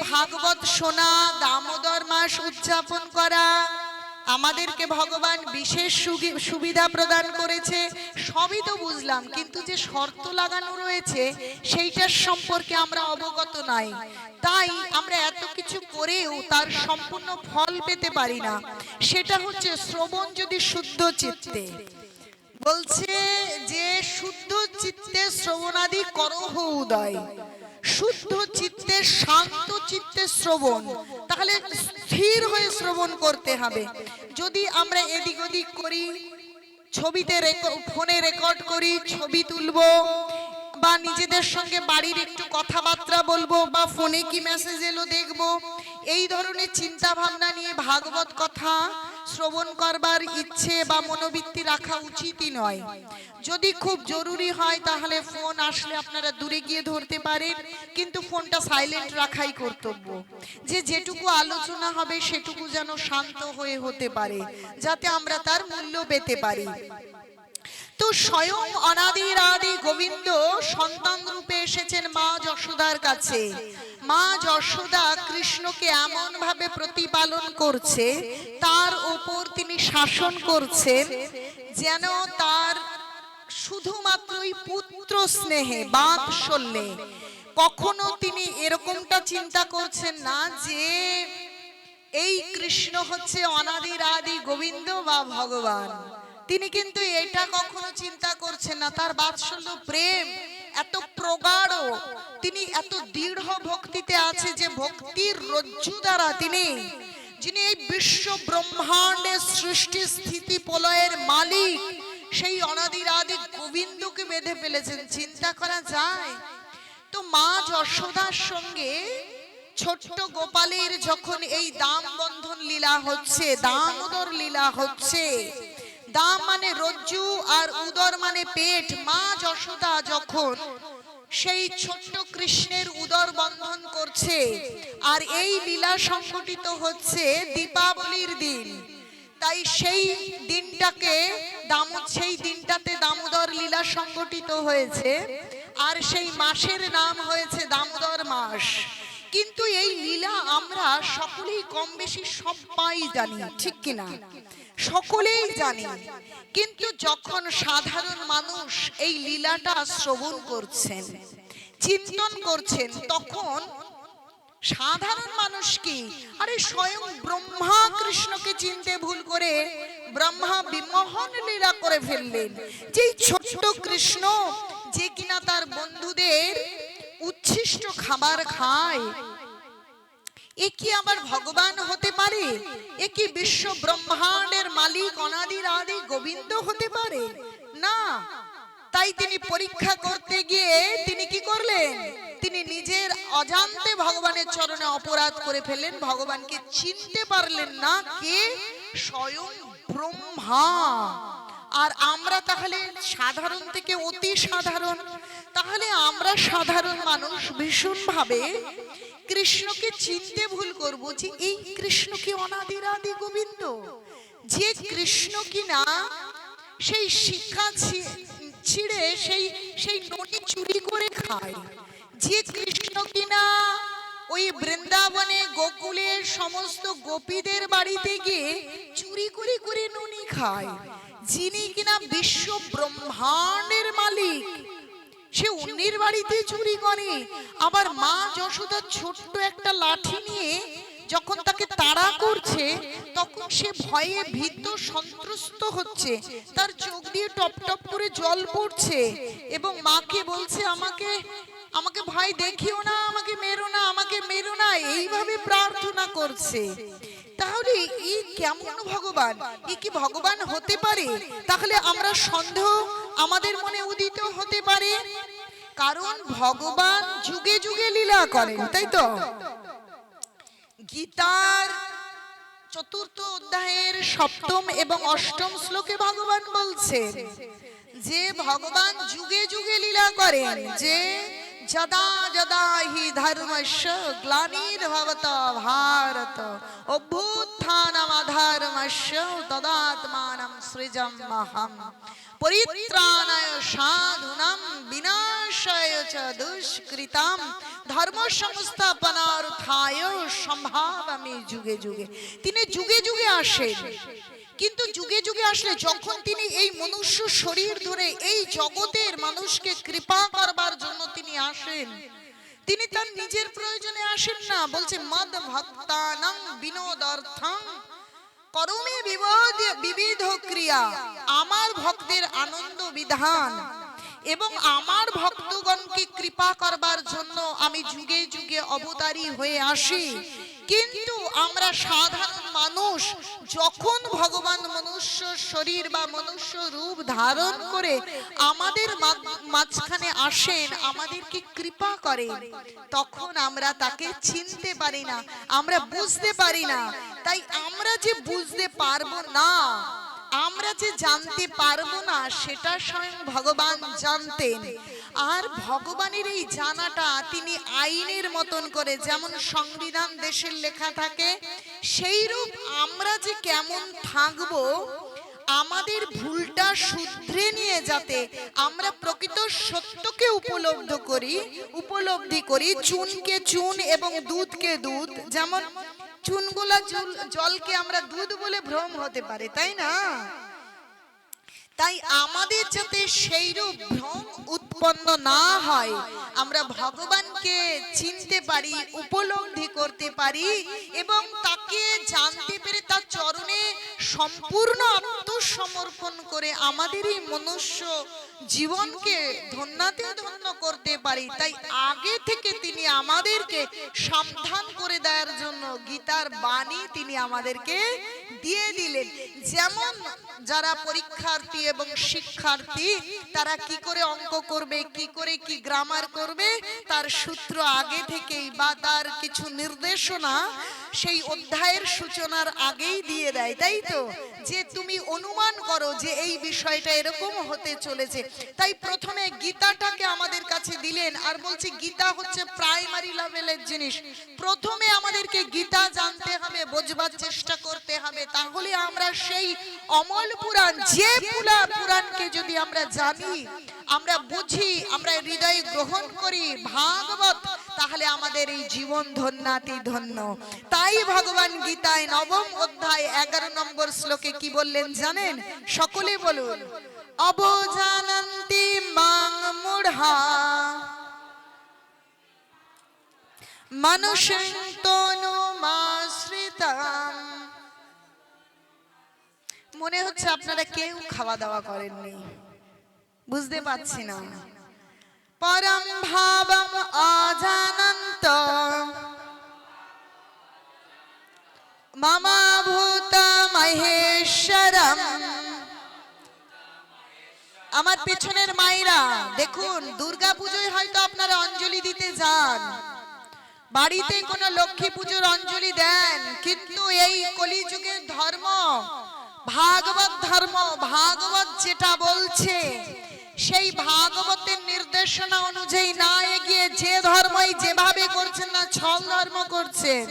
ভাগবত শোনা দামোদর মাস উদযাপন করা। আমাদেরকে ভগবান বিশেষ সুবিধা প্রদান করেছে, সবই তো বুঝলাম, কিন্তু যে শর্ত লাগানো রয়েছে, সেইটার সম্পর্কে আমরা অবগত নাই। তাই আমরা এত কিছু করেও তার সম্পূর্ণ ফল পেতে পারি না। সেটা হচ্ছে শ্রবণ যদি শুদ্ধ চিত্তে। বলছে যে, শুদ্ধ চিত্তে শ্রবণাদি করহ উদয়। শুদ্ধ চিত্তে, শান্ত চিত্তে শ্রবণ। তাহলে স্থির হয়ে শ্রবণ করতে হবে। যদি আমরা এদিক ওদিক করি, ছবিতে ফোনে রেকর্ড করি, ছবি তুলব, বা নিজেদের সঙ্গে বাড়ির একটু কথাবার্তা বলব, বা ফোনে কি মেসেজ এলো দেখব, এই ধরনের চিন্তা ভাবনা নিয়ে ভাগবত কথা শ্রবণ করবার ইচ্ছে বা মনোবৃত্তি রাখা উচিতই নয়। যদি খুব জরুরি হয়, তাহলে ফোন আসলে আপনারা দূরে গিয়ে ধরতে পারেন, কিন্তু ফোনটা সাইলেন্ট রাখাই কর্তব্য। যে যেটুকু আলোচনা হবে, সেটুকু যেন শান্ত হয়ে হতে পারে, যাতে আমরা তার মূল্য পেতে পারি। তো স্বয়ং অনাদির আদি গোবিন্দ সন্তান রূপে এসেছেন মা যশোদার কাছে। মা যশোদা কৃষ্ণকে এমন ভাবে প্রতিপালন করছে, তার উপর তিনি শাসন করছেন, যেন তার শুধুমাত্রই পুত্র স্নেহে বাৎসল্যে কখনো তিনি এরকমটা চিন্তা করছেন না যে, এই কৃষ্ণ হচ্ছে অনাদির আদি গোবিন্দ বা ভগবান। তিনি কিন্তু এটা কখনো চিন্তা করছেন না। তার বাৎসল্য প্রেম, এত প্রগাঢ়, তিনি এত দৃঢ় ভক্তিতে আছে যে ভক্তির রজ্জু দ্বারা তিনি, যিনি এই বিশ্ব ব্রহ্মাণ্ডের সৃষ্টি স্থিতি প্রলয়ের মালিক, সেই অনাদির আদি গোবিন্দকে বেঁধে ফেলেছেন। চিন্তা করা যায়? তো মা যশোদার সঙ্গে ছোট্ট গোপালের যখন এই দাম বন্ধন লীলা হচ্ছে, দামোদর লীলা হচ্ছে দাম মানে রজ্জু আর উদর মানে পেট। মা যশোদা যখন সেই ছোট্ট কৃষ্ণের উদর বন্ধন করছে, আর এই লীলা সংগঠিত হচ্ছে দীপাবলির দিন। তাই সেই দিনটাকে দামো, সেই দিনটাতে দামোদর লীলা সংগঠিত হয়েছে, আর সেই মাসের নাম হয়েছে দামোদর মাস। কিন্তু এই লীলা আমরা সকলেই কম বেশি সবাই জানি। ঠিক কিনা? সকলেই জানি। কিন্তু যখন সাধারণ মানুষ এই লীলাটা শ্রবণ করছেন চিন্তন করছেন তখন সাধারণ মানুষ কি? আরে স্বয়ং ব্রহ্মা কৃষ্ণকে চিনতে ভুল করে ব্রহ্মা বিমোহন লীলা করে ফেললেন। যে ছোট্ট কৃষ্ণ খাবার খায়। এ কি আবার ভগবান হতে পারে? এ কি বিশ্ব ব্রহ্মাণ্ডের মালিক, অনাদির আদি গোবিন্দ হতে পারে? না। তাই তিনি পরীক্ষা করতে গিয়ে তিনি কি করলেন? তিনি নিজের অজান্তে ভগবানের চরণে অপরাধ করে ফেললেন। ভগবানকে চিনতে পারলেন না কে? স্বয়ং ব্রহ্মা। আর আমরা তাহলে সাধারণ থেকে অতি সাধারণ, তাহলে আমরা সাধারণ মানুষ ভীষণভাবে কৃষ্ণকে চিনতে ভুল করব যে এই কৃষ্ণ কি অনাদির আদি গোবিন্দ, যে কৃষ্ণ কিনা সেই শিক্ষা ছিঁড়ে সেই সেই নটি চুরি করে খায়, যে কৃষ্ণ কিনা ওই বৃন্দাবনে গোকুলের সমস্ত গোপীদের বাড়িতে গিয়ে চুরি করে করে নুনি খায় যিনি কিনা বিশ্ব ব্রহ্মাণ্ডের মালিক, সে অন্যের বাড়িতে চুরি করে। আবার মা যশোদা ছোট্ট একটা লাঠি নিয়ে যখন তাকে তাড়া করছে, তখন সে ভয়ে ভীত সন্ত্রস্ত হচ্ছে। তার চোখ দিয়ে টপ টপ করে জল পড়ছে এবং মাকে বলছে, আমাকে আমাকে ভাই দেখিও না, আমাকে মেরো না, আমাকে মেরো না। এইভাবে প্রার্থনা করছে। তাহলে এই কেমন ভগবান? এ কি ভগবান হতে পারে? তাহলে আমরা সন্দেহ আমাদের মনে উদিত হতে পারে। কারণ ভগবান যুগে যুগে লীলা করেন, তাই তো? গীতার চতুর্থ অধ্যায়ের সপ্তম এবং অষ্টম শ্লোকে ভগবান বলছেন যে ভগবান যুগে যুগে লীলা করেন, যে যদা যদা হি ধর্মস্য গ্লানির্ভবত ভারত অভ্যুত্থানমধর্মস্য তদাত্মানম সৃজমহম পরিত্রাণায় সাধুনাম বিনাশায় চ দুষ্কৃতাম ধর্ম সংস্থাপনার্থায় সম্ভাবামি যুগে যুগে তিনি যুগে যুগে আসেন কিন্তু যুগে যুগে আসলে যখন তিনি এই মনুষ্য শরীর ধরে এই জগতের মানুষকে কৃপা করবার জন্য তিনি আসেন, তিনি তার নিজের প্রয়োজনে আসেন না। বলছে মদ ভক্তানাং বিনোদার্থং করমে বিবিধ বিবিধ ক্রিয়া। আমার ভক্তের আনন্দ বিধান এবং আমার ভক্তগণকে কৃপা করবার জন্য আমি যুগে যুগে অবতারী হয়ে আসি। কিন্তু আমরা সাধারণ মানুষ যখন ভগবান মনুষ্য শরীর বা মনুষ্য রূপ ধারণ করে আমাদের মাঝখানে আসেন, আমাদেরকে কৃপা করেন, তখন আমরা তাকে চিনতে পারি না, আমরা বুঝতে পারি না। তাই আমরা যে বুঝতে পারব না যে জানতে পারব না, সেটা স্বয়ং ভগবান জানতেন। আর ভগবানের এই জানাটা তিনি আইনের মতন করে, যেমন সংবিধান দেশের লেখা থাকে সেই রূপ আমরা যে কেমন থাকব, আমাদের ভুলটা শুধরে নিয়ে যাতে আমরা প্রকৃত সত্যকে উপলব্ধ করি, উপলব্ধি করি, চুনকে চুন এবং দুধকে দুধ। যেমন চুনগুলা জল- জলকে আমরা দুধ বলে ভ্রম হতে পারে, তাই না? তাই আমাদের যাতে সেইরূপ ভ্রম উৎপন্ন না হয়, আমরা ভগবানকে চিনতে পারি, উপলব্ধি করতে পারি এবং তাকে জানতে পেরে তার চরণে সম্পূর্ণ আত্মসমর্পণ করে আমাদের এই মনুষ্য জীবনকে ধন্যাতে ধন্য করতে পারি। তাই আগে থেকে তিনি আমাদেরকে সাবধান করে দেওয়ার জন্য গীতার বাণী তিনি আমাদেরকে দিয়ে দিলেন। যেমন যারা পরীক্ষার্থী এবং শিক্ষার্থী, তারা কি করে অঙ্ক করবে, কি করে কি গ্রামার করবে, তার সূত্র আগে থেকেই বা তার কিছু নির্দেশনা সেই অধ্যায়ের সূচনার আগেই দিয়ে দেয়, তাই তো? যে তুমি অনুমান করো যে এই বিষয়টা এরকম হতে চলেছে। তাই প্রথমে গীতাটাকে আমাদের কাছে দিলেন আর বলছি গীতা হচ্ছে প্রাইমারি লেভেলের জিনিস। প্রথমে আমাদেরকে গীতা জানতে হবে, বোঝবার চেষ্টা করতে হবে। তাহলে আমরা সেই অমল পুরাণ, যে পুরা পুরাণকে যদি আমরা জানি, আমরা বুঝি, আমরা হৃদয়ে গ্রহণ করি, ভাগবত তাহলে আমাদের এই জীবন ধন্যাতি ধন্য। তাই ভগবান গীতায় নবম অধ্যায় এগারো নম্বর শ্লোকে কি বললেন জানেন? সকলে বলুন, অবজানন্তি মাং মূঢ়া। মনে হচ্ছে আপনারা কেউ খাওয়া দাওয়া করেননি। বুঝতে পারছি না। পরম ভাবম অজানন্ত মমা ভূত মহেশ্বরম আমার পেছনের মায়েরা, দেখুন দুর্গা পুজোয় হয়তো আপনারা অঞ্জলি দিতে যান। বাড়িতে কোনো লক্ষ্মী পুজোর অঞ্জলি দেন, কিন্তু এই কলিযুগের ধর্ম, ভাগবত ধর্ম, ভাগবত যেটা বলছে সেই ভাগবতের নির্দেশনা অনুযায়ী না এগিয়ে যে ধর্মই যেভাবে করছেন না ছল ধর্ম করছেন।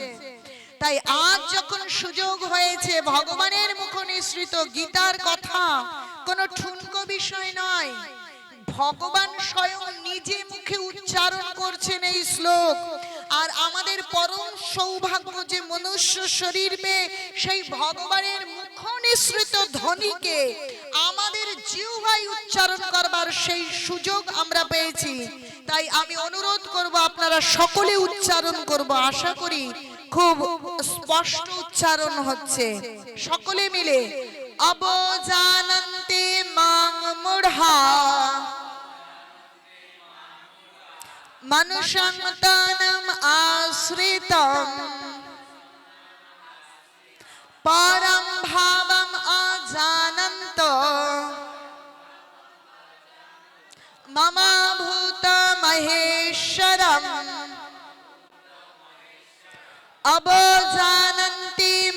তাই আজ যখন সুযোগ হয়েছে, ভগবানের মুখ নিঃসৃত গীতার কথা, কোনো ঠুনকো বিষয় নয়। ভগবান স্বয়ং নিজে মুখে উচ্চারণ করছেন এই শ্লোক। আর আমাদের পরম সৌভাগ্য যে মনুষ্য শরীর পেয়ে সেই ভগবানের মুখ নিঃসৃত ধ্বনিকে আমাদের জিহ্বায় উচ্চারণ করবার সেই সুযোগ আমরা পেয়েছি। তাই আমি অনুরোধ করব, আপনারা সকলে উচ্চারণ করব। আশা করি খুব স্পষ্ট উচ্চারণ হচ্ছে। সকলে মিলে অবজানন্তে মাং মূঢ়া, মনুষং তনম আশ্রিতম।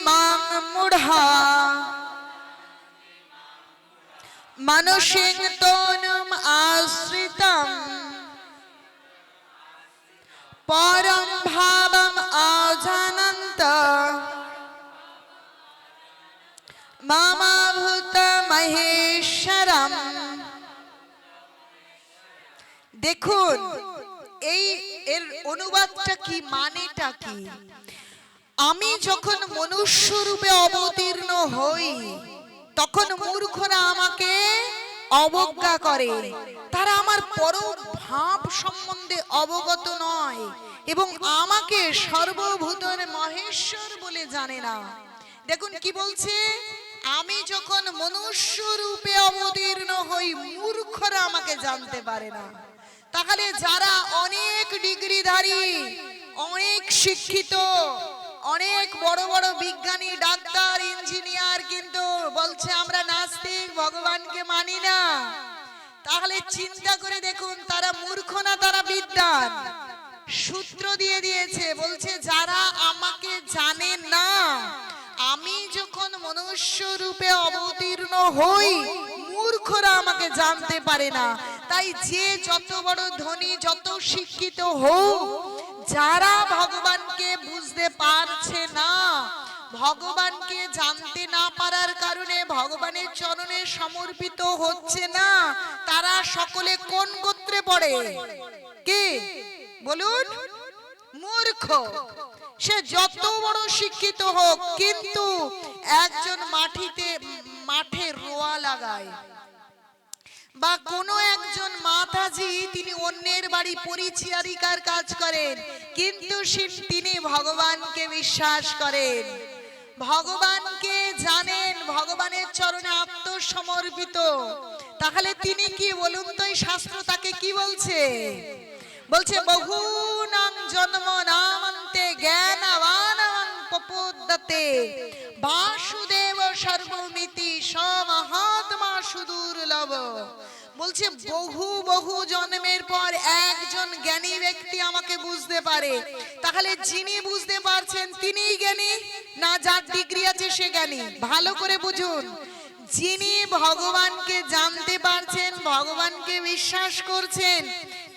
মাং মূঢ়া মনুষিং তনুম আশ্রিতম পরম ভাবম অজানন্ত মম ভূত মহেশ্বরম দেখুন এই এর অনুবাদটা কি, মানেটা কি? আমি যখন মনুষ্য রূপে অবতীর্ণ হই, তখন মূর্খরা আমাকে অবজ্ঞা করে। তারা আমার পরম ভাব সম্বন্ধে অবগত নয় এবং আমাকে সর্বভূতর মহেশ্বর বলে জানে না। দেখুন কি বলছে? আমি যখন মনুষ্য রূপে অবতীর্ণ হই, মূর্খরা আমাকে জানতে পারে না। তাহলে যারা অনেক ডিগ্রিধারী, অনেক শিক্ষিত অনেক বড় বড় বিজ্ঞানী, ডাক্তার, ইঞ্জিনিয়ার কিন্তু বলছে, আমরা নাস্তিক, ভগবানকে মানি না। তাহলে চিন্তা করে দেখুন, তারা মূর্খ না, তারা বিদ্যান সূত্র দিয়ে দিয়েছে, বলছে, যারা আমাকে জানে না, আমি যখন মনুষ্য রূপে অবতীর্ণ হই, মূর্খরা আমাকে জানতে পারে না। তাই যে যত বড় ধনী, যত শিক্ষিত হোক যারা ভগবানকে বুঝতে পারছে না, ভগবানকে জানতে না পারার কারণে ভগবানের চরণে সমর্পিত হচ্ছে না, তারা সকলে কোন গোত্রে পড়ে? কে? বলুন। মূর্খ। সে যত বড় শিক্ষিত হোক, কিন্তু একজন মাটিতে, মাঠে রোয়া লাগায়। বা কোনো একজন মাতাজি, তিনি অন্যের বাড়ি পরিচারিকার কাজ করেন, কিন্তু তিনি ভগবানকে বিশ্বাস করেন। ভগবানকে জানেন, ভগবানের চরণে আত্মসমর্পিত। তাহলে তিনি কি বলুন তো শাস্ত্র তাকে কি বলছে? বলছে বহু নাম জন্ম নামন্তে পপোদ্যতে বাসুদেব সর্বমিতি সমহাত্মা সুদুর্লভ বলছে, বহু বহু জন্মের পর একজন জ্ঞানী ব্যক্তি আমাকে বুঝতে পারে। তাহলে যিনি বুঝতে পারছেন জ্ঞানী? না যার ডিগ্রি আছে সে জ্ঞানী? ভালো করে বুঝুন। যিনি ভগবানকে জানতে পারছেন, ভগবানকে বিশ্বাস করছেন,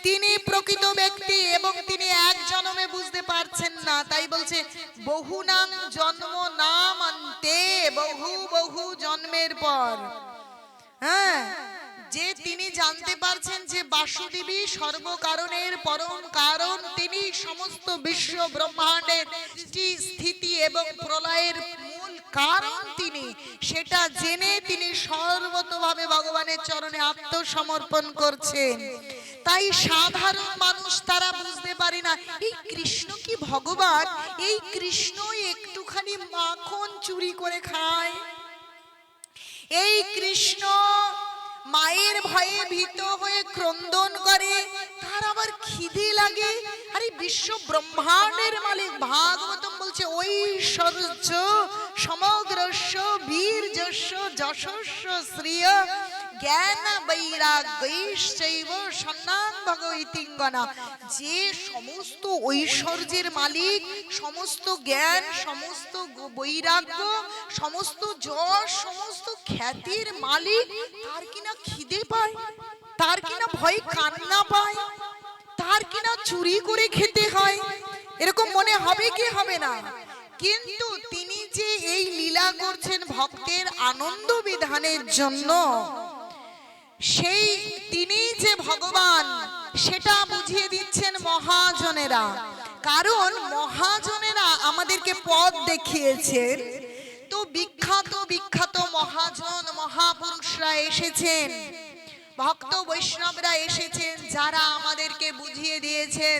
তিনি প্রকৃত ব্যক্তি এবং তিনি এক জন্মে বুঝতে পারছেন না। তাই বলছে, বহু নাম, জন্ম, নাম বহু বহু জন্মের পর। হ্যাঁ যে তিনি জানতে পারছেন যে বাসুদেবী সর্বকারণের পরম কারণ, তিনি সমস্ত বিশ্ব ব্রহ্মাণ্ডের স্থিতি এবং প্রলয়ের মূল কারণ তিনি। সেটা জেনে তিনি সর্বতভাবে ভগবানের চরণে আত্মসমর্পণ করছেন। তাই সাধারণ মানুষ তারা পারে না। এই কৃষ্ণ কি ভগবান? এই কৃষ্ণ একটুখানি মাখন চুরি করে খায়। এই কৃষ্ণ মায়ের ভয়ে ভীত হয়ে ক্রন্দন করে। তার আবার খিদে লাগে। আরে বিশ্ব ব্রহ্মাণ্ডের মালিক ভাগবতম বলছে ঐশ্বর্য সমগ্রস্য বীর্যস্য যশস্য শ্রিয় জ্ঞান বৈরাগ্যৈশ্চৈব সন্নান ভগবতীঙ্গনা যে সমস্ত ঐশ্বর্যের মালিক, সমস্ত জ্ঞান, সমস্ত বৈরাগ্য, সমস্ত যশ, সমস্ত খ্যাতির মালিক, তার কিনা খিদে পায়, তার কিনা ভয় কান্না পায়, তার কিনা চুরি করে খেতে হয়, এরকম মনে হবে কি হবে না? কিন্তু তিনি যে এই লীলা করছেন ভক্তের আনন্দ বিধানের জন্য সেই তিনি যে ভগবান, সেটা বুঝিয়ে দিচ্ছেন মহাজনেরা। কারণ মহাজনেরা আমাদেরকে পথ দেখিয়েছেন। তো বিখ্যাত বিখ্যাত মহাজন, মহাপুরুষরা এসেছেন। ভক্ত বৈষ্ণবরা এসেছেন, যারা আমাদেরকে বুঝিয়ে দিয়েছেন।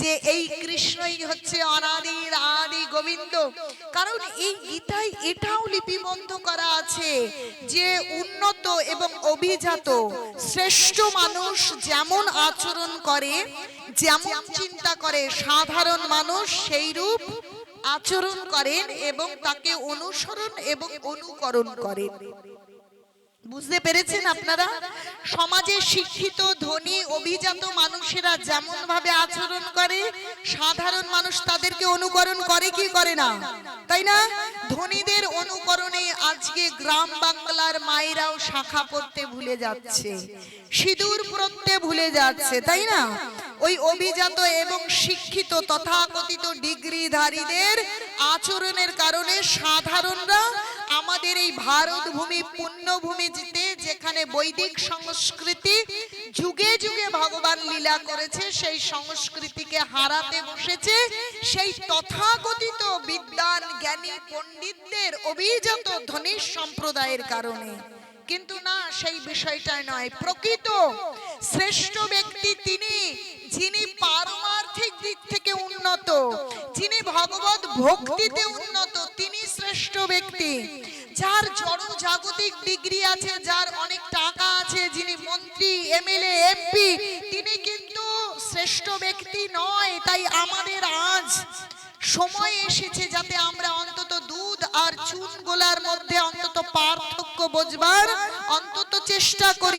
যে এই কৃষ্ণই হচ্ছে অনাদির আদি গোবিন্দ। কারণ এই গীতায় এটাও লিপিবদ্ধ করা আছে যে উন্নত এবং অভিজাত শ্রেষ্ঠ মানুষ যেমন আচরণ করে, যেমন চিন্তা করে, সাধারণ মানুষ সেই রূপ আচরণ করেন এবং তাকে অনুসরণ এবং অনুকরণ করেন। বুঝতে পেরেছেন আপনারা? সমাজে শিক্ষিত, ধনী, অভিজাত মানুষেরা যেমন ভাবে আচরণ করে, সাধারণ মানুষ তাদেরকে অনুকরণ করে কি করে না? তাই না? ধনীদের অনুকরণে আজকে গ্রাম বাংলার মায়েরাও শাখা পড়তে ভুলে যাচ্ছে, সিঁদুর পরতে ভুলে যাচ্ছে, তাই না? ওই অভিজাত এবং শিক্ষিত, তথাকথিত ডিগ্রিধারীদের আচরণের কারণে সাধারণরা আমাদের এই ভারত ভূমি পুণ্যভূমিতে যে যেখানে বৈদিক সংস্কৃতি যুগে যুগে ভগবান লীলা করেছে, সেই সংস্কৃতিকে হারাতে বসেছে, সেই তথাকথিত বিদ্বান, জ্ঞানী, পণ্ডিতদের অভিজাত ধনী সম্প্রদায়ের কারণে। কিন্তু না, সেই বিষয়টাই নয়। প্রকৃত শ্রেষ্ঠ ব্যক্তি তিনি, যিনি পারমার্থিক দিক থেকে উন্নত, যিনি ভগবত ভক্তিতে উন্নত জড় জাগতিক ডিগ্রি আছে, যার অনেক টাকা আছে, যিনি মন্ত্রী, এমএলএ, এমপি, তিনি কিন্তু শ্রেষ্ঠ ব্যক্তি নয়, তাই আমাদের আজ সময় এসেছে যাতে আমরা অন্তত দুধ আর চুন গোলার মধ্যে অন্তত পার্থক্য বোঝবার, অন্তত চেষ্টা করি।